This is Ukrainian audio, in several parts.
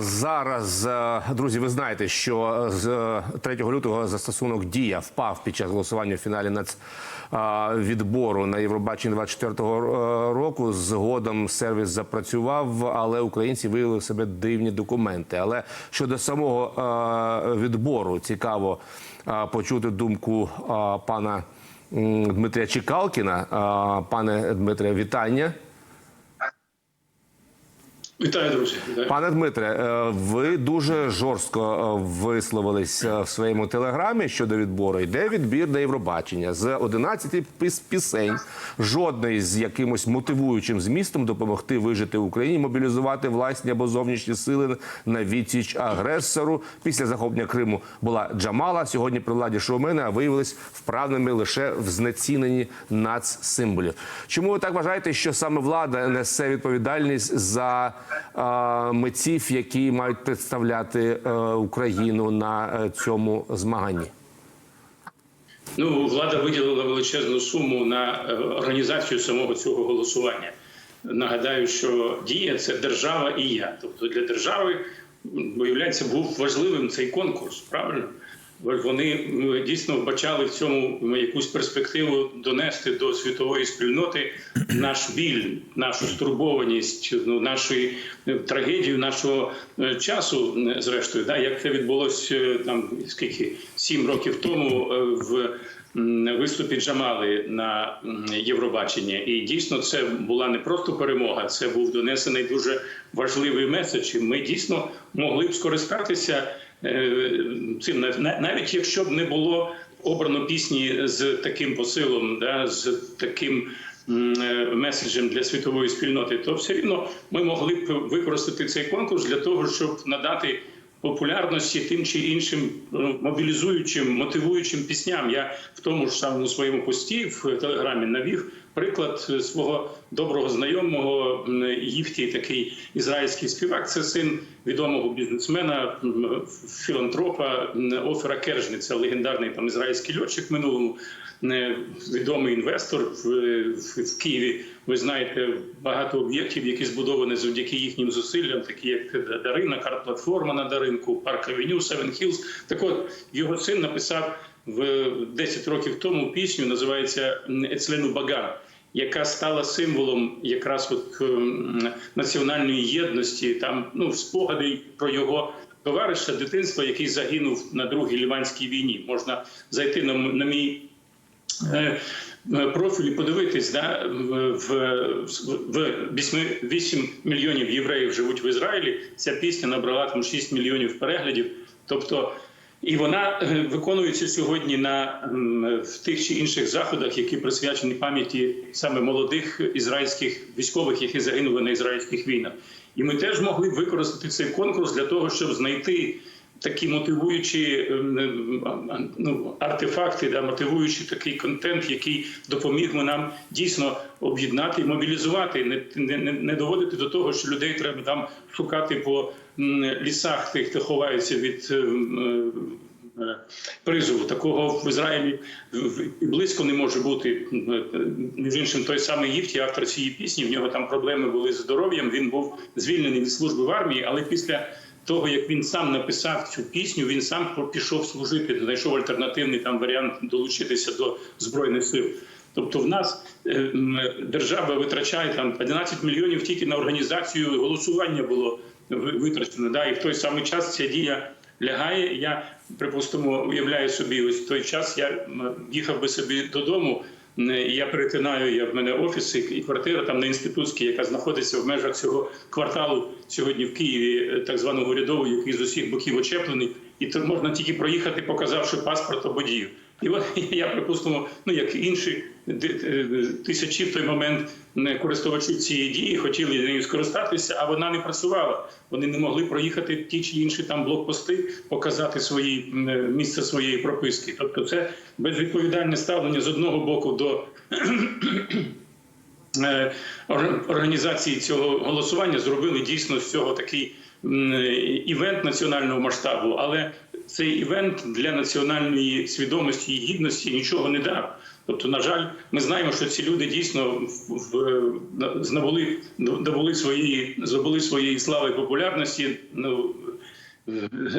Зараз, е, друзі, ви знаєте, що з е, 3 лютого застосунок дія впав під час голосування в фіналі нацвідбору на Євробаченні 24-го е, року. Згодом сервіс запрацював, але українці виявили в себе дивні документи. Але щодо самого е, відбору цікаво е, почути думку е, пана Дмитрія Чекалкіна. Е, Пане Дмитре, вітання. Вітаю, друзі. Вітаю. Пане Дмитре, е, ви дуже жорстко е, висловились е, в своєму телеграмі щодо відбору. Йде відбір на Євробачення з 11 піс- пісень, жодної з якимось мотивуючим змістом допомогти вижити Україні, мобілізувати власні або зовнішні сили на відсіч агресору. Після захоплення Криму була Джамала. Сьогодні при владі шоумени, а виявились вправними лише в знеціненні нацсимволів. Чому ви так вважаєте, що саме влада несе відповідальність за митців, які мають представляти е, Україну на е, цьому змаганні? Ну, влада виділила величезну суму на е, організацію самого цього голосування. Нагадаю, що дія це держава і я. Тобто для держави, виявляється, був важливим цей конкурс, правильно? Вони дійсно вбачали в цьому якусь перспективу донести до світової спільноти наш біль, нашу стурбованість, ну, нашу трагедію нашого е, часу, е, зрештою, да, як це відбулося е, там скільки сім років тому е, в виступі Джамали на м, Євробаченні. І дійсно це була не просто перемога, це був донесений дуже важливий меседж. І Ми дійсно могли б скористатися е, цим, на- навіть якщо б не було обрано пісні з таким посилом, да, з таким. е, Меседжем для світової спільноти, то все рівно ми могли б використати цей конкурс для того, щоб надати популярності тим чи іншим ну, мобілізуючим, мотивуючим пісням. Я в тому ж самому своєму пості в телеграмі навів приклад е, свого доброго знайомого м, такий ізраїльський співак. Це син відомого бізнесмена, філантропа Офера Кержниця, легендарний там ізраїльський льотчик минулому. Відомий інвестор в, в, в Києві. Ви знаєте багато об'єктів, які збудовані завдяки їхнім зусиллям, такі як Дарина, карт-платформа на Даринку, Парк Авеню, Севен Хілз. Так от його син написав в 10 років тому пісню, називається Ецлену Бага, яка стала символом якраз от ем, національної єдності. Там ну спогади про його. Товариша дитинства, який загинув на другій ліванській війні, можна зайти на, на мій е, е, профіль і подивитись, да, в, в, в 8, 8 мільйонів євреїв живуть в Ізраїлі. Ця пісня набрала там 6 мільйонів переглядів. Тобто, і вона е, виконується сьогодні на в тих чи інших заходах, які присвячені пам'яті саме молодих ізраїльських військових, які загинули на ізраїльських війнах. І ми теж могли використати цей конкурс для того, щоб знайти такі мотивуючі ем, ем, ну, артефакти, да, мотивуючи такий контент, який допоміг би нам дійсно об'єднати і мобілізувати, не, не, не- доводити до того, що людей треба там шукати по лісах, тих, хто ховаються від. ем, е, Призову такого в Ізраїлі і близько не може бути. Між іншим, той самий Євті, автор цієї пісні. В нього там проблеми були з здоров'ям. Він був звільнений від служби в армії, але після того, як він сам написав цю пісню, він сам пішов служити, знайшов альтернативний там варіант долучитися до збройних сил. Тобто, в нас е, держава витрачає там 11 мільйонів тільки на організацію голосування було витрачено. Да? І в той самий час ця дія лягає. Я припустимо уявляю собі, ось в той час я їхав би собі додому. М, Я перетинаю, я в мене офіс і і квартира там на інститутській, яка знаходиться в межах цього кварталу сьогодні в Києві, е, так званого урядового, який з усіх боків очеплений, і тут можна тільки проїхати, показавши паспорт або дію. І я припустимо, ну як інші е, тисячі в той момент користувачів цієї дії хотіли нею скористатися, а вона не працювала. Вони не могли проїхати ті чи інші там блокпости, показати свої е, місце своєї прописки. Тобто, це безвідповідальне ставлення з одного боку до е, організації цього голосування зробили дійсно з цього такий івент національного масштабу, але цей івент для національної свідомості і гідності нічого не дав. Тобто, на жаль, ми знаємо, що ці люди дійсно здобули, здобули своєї здобули своєї слави і популярності. Ну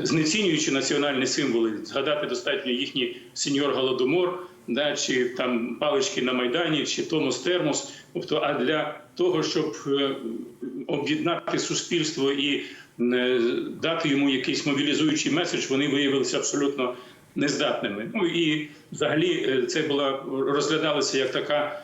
знецінюючи національні символи, згадати достатньо їхній сеньор Голодомор, да, чи там палички на Майдані, чи Томос Термос. Тобто, а для того, щоб е, об'єднати суспільство і дати йому якийсь мобілізуючий меседж, вони виявилися абсолютно нездатними. Ну і взагалі е, це була розглядалася як така.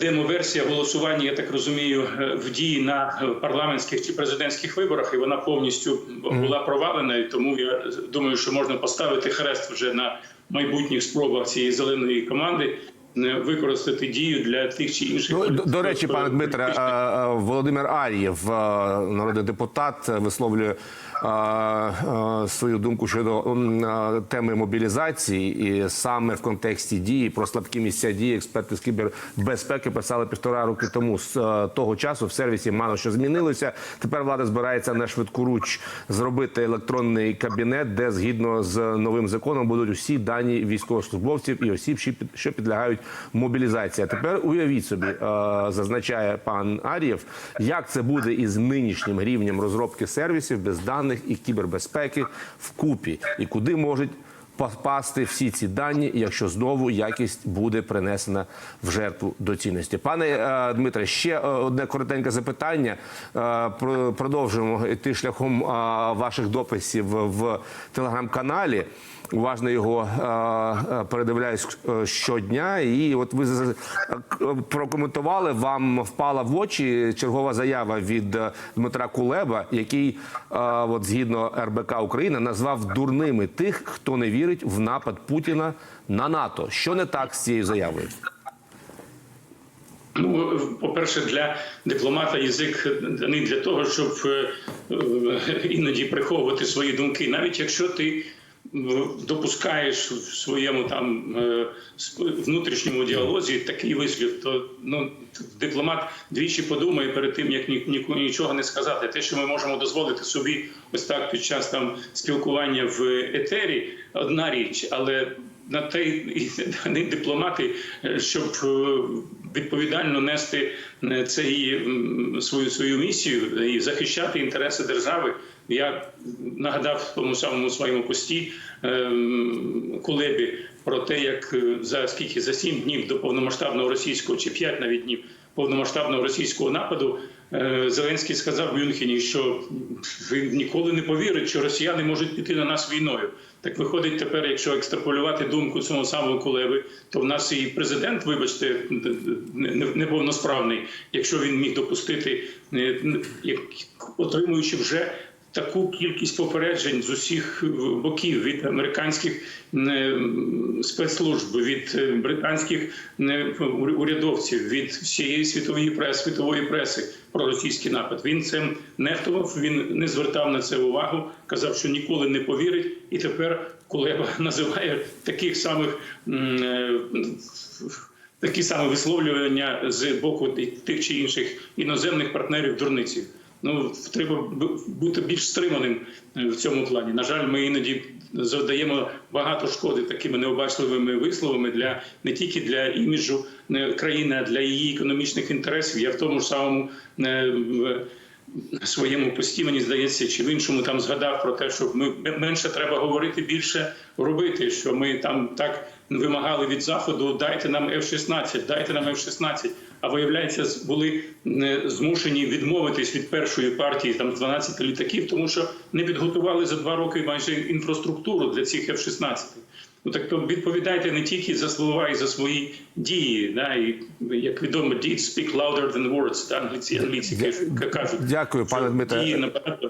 Демо-версія голосування, я так розумію, е, в дії на парламентських чи президентських виборах, і вона повністю була провалена. І тому я думаю, що можна поставити хрест вже на майбутніх спробах цієї зеленої команди використати дію для тих чи інших Ну, до, до речі, пане Дмитре, Володимир Ар'єв, народний депутат, висловлює свою думку щодо теми мобілізації, і саме в контексті дії про слабкі місця дії експерти з кібербезпеки писали півтора роки тому. З е, того часу в сервісі мало що змінилося. Тепер влада збирається на швидку руч зробити електронний кабінет, де згідно з новим законом будуть усі дані військовослужбовців і осіб, що під- що підлягають мобілізації. Тепер уявіть собі, е, зазначає пан Ар'єв, як це буде із нинішнім рівнем розробки сервісів без даних і кібербезпеки вкупі, і куди можуть попасти всі ці дані, якщо знову якість буде принесена в жертву доцільності. Пане е, Дмитре, ще е, одне коротеньке запитання. Е, продовжуємо йти шляхом ваших дописів в телеграм-каналі. Уважно його передивляюсь щодня, і от ви прокоментували. Вам впала в очі чергова заява від Дмитра Кулеба, який, от згідно РБК України, назвав дурними тих, хто не вірить в напад Путіна на НАТО. Що не так з цією заявою? Ну, по-перше, для дипломата язик не для того, щоб е, е, іноді приховувати свої думки, навіть якщо ти допускаєш в своєму там е, внутрішньому діалозі такий вислів, то ну дипломат двічі подумає перед тим, як ні, ні- нічого не сказати. Те, що ми можемо дозволити собі ось так під час там спілкування в етері, одна річ, але на те і не дипломати, е, щоб е, відповідально нести е, цей свою свою місію і захищати інтереси держави. Я нагадав в тому самому своєму пості Кулебі про те, як за скільки за сім днів до повномасштабного російського чи п'ять навіть днів повномасштабного російського нападу. е, Зеленський сказав в Мюнхені, що він ніколи не повірить, що росіяни можуть піти на нас війною. Так виходить тепер, якщо екстраполювати думку цього самого Кулеви, то в нас і президент, вибачте, не- не- неповносправний, якщо він міг допустити, е, отримуючи вже таку кількість попереджень з усіх боків від американських спецслужб, від е, британських урядовців, від всієї світової преси, світової преси про російський напад. Він цим нехтував, він не звертав на це увагу, казав, що ніколи не повірить, і тепер Кулеба називає таких самих. е, Такі саме висловлювання з боку тих чи інших іноземних партнерів дурниці. Ну треба бу- бути більш стриманим е, в цьому плані. На жаль, ми іноді завдаємо багато шкоди такими необачливими висловами для не тільки для іміджу е, країни, а для її економічних інтересів. Я в тому ж самому е, своєму пості, мені здається, чи в іншому там згадав про те, що ми менше треба говорити, більше робити. Що ми там так вимагали від заходу, дайте нам F-16, дайте нам F-16. А виявляється, були е, змушені відмовитись від першої партії там з 12 літаків, тому що не підготували за два роки майже інфраструктуру для цих F-16. Ну так то відповідайте не тільки за слова і за свої дії. Да, і як відомо, deeds speak louder than words, да, англійці, англійці кажуть-. Дякую, пане Дмитре. Дії набагато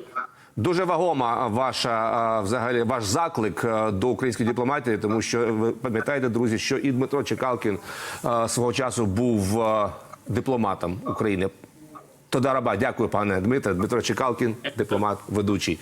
Дуже вагома ваша взагалі ваш заклик до української дипломатії, тому що ви пам'ятаєте, друзі, що і Дмитро Чекалкін свого часу був дипломатом України. Тодараба, дякую, пане Дмитре. Дмитро Чекалкін, дипломат, ведучий.